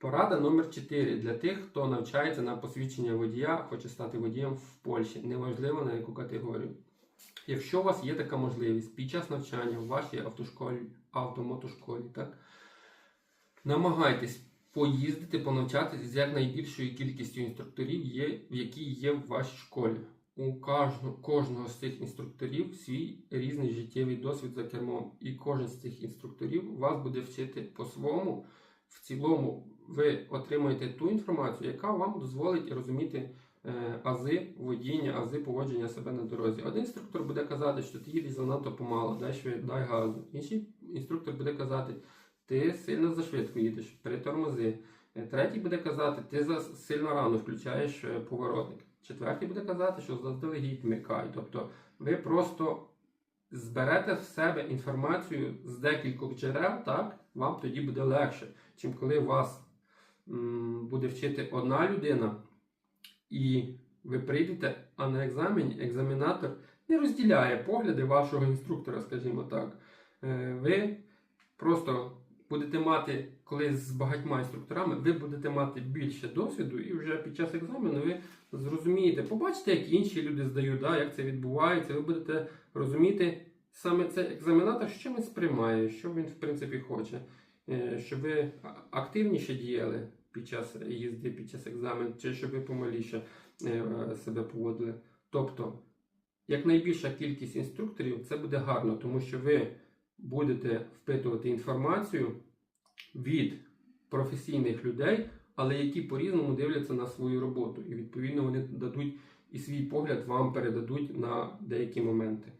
Порада номер 4 для тих, хто навчається на посвідчення водія, хоче стати водієм в Польщі, неважливо на яку категорію. Якщо у вас є така можливість під час навчання в вашій автошколі, автомотошколі, так, намагайтесь поїздити, понавчатися з якнайбільшою кількістю інструкторів, є, які є в вашій школі. У кожного, кожного з цих інструкторів свій різний життєвий досвід за кермом. І кожен з цих інструкторів вас буде вчити по-своєму. В цілому ви отримаєте ту інформацію, яка вам дозволить розуміти е, ази водіння, ази поводження себе на дорозі. Один інструктор буде казати, що ти їдеш занадто помало, дай, швид, дай газу. Інший інструктор буде казати, ти сильно зашвидко їдеш, притормози. Е, Третій буде казати, ти за сильно рано включаєш е, поворотник. Четвертий буде казати, що заздалегідь вмикай. Тобто ви просто зберете в себе інформацію з декількох джерел, так, вам тоді буде легше, чим коли вас буде вчити одна людина, і ви прийдете, а на екзамені екзаменатор не розділяє погляди вашого інструктора, скажімо так. Е, Ви просто будете мати, коли з багатьма інструкторами, ви будете мати більше досвіду, і вже під час екзамену ви зрозумієте, побачите, як інші люди здають, да, як це відбувається, ви будете розуміти саме цей екзаменатор, що він сприймає, що він в принципі хоче, Е, щоб ви активніше діяли під час їзди, під час екзамену, чи щоб ви помаліше е, себе поводили. Тобто, якнайбільша кількість інструкторів це буде гарно, тому що ви будете впитувати інформацію від професійних людей, але які по-різному дивляться на свою роботу. І відповідно вони дадуть і свій погляд вам передадуть на деякі моменти.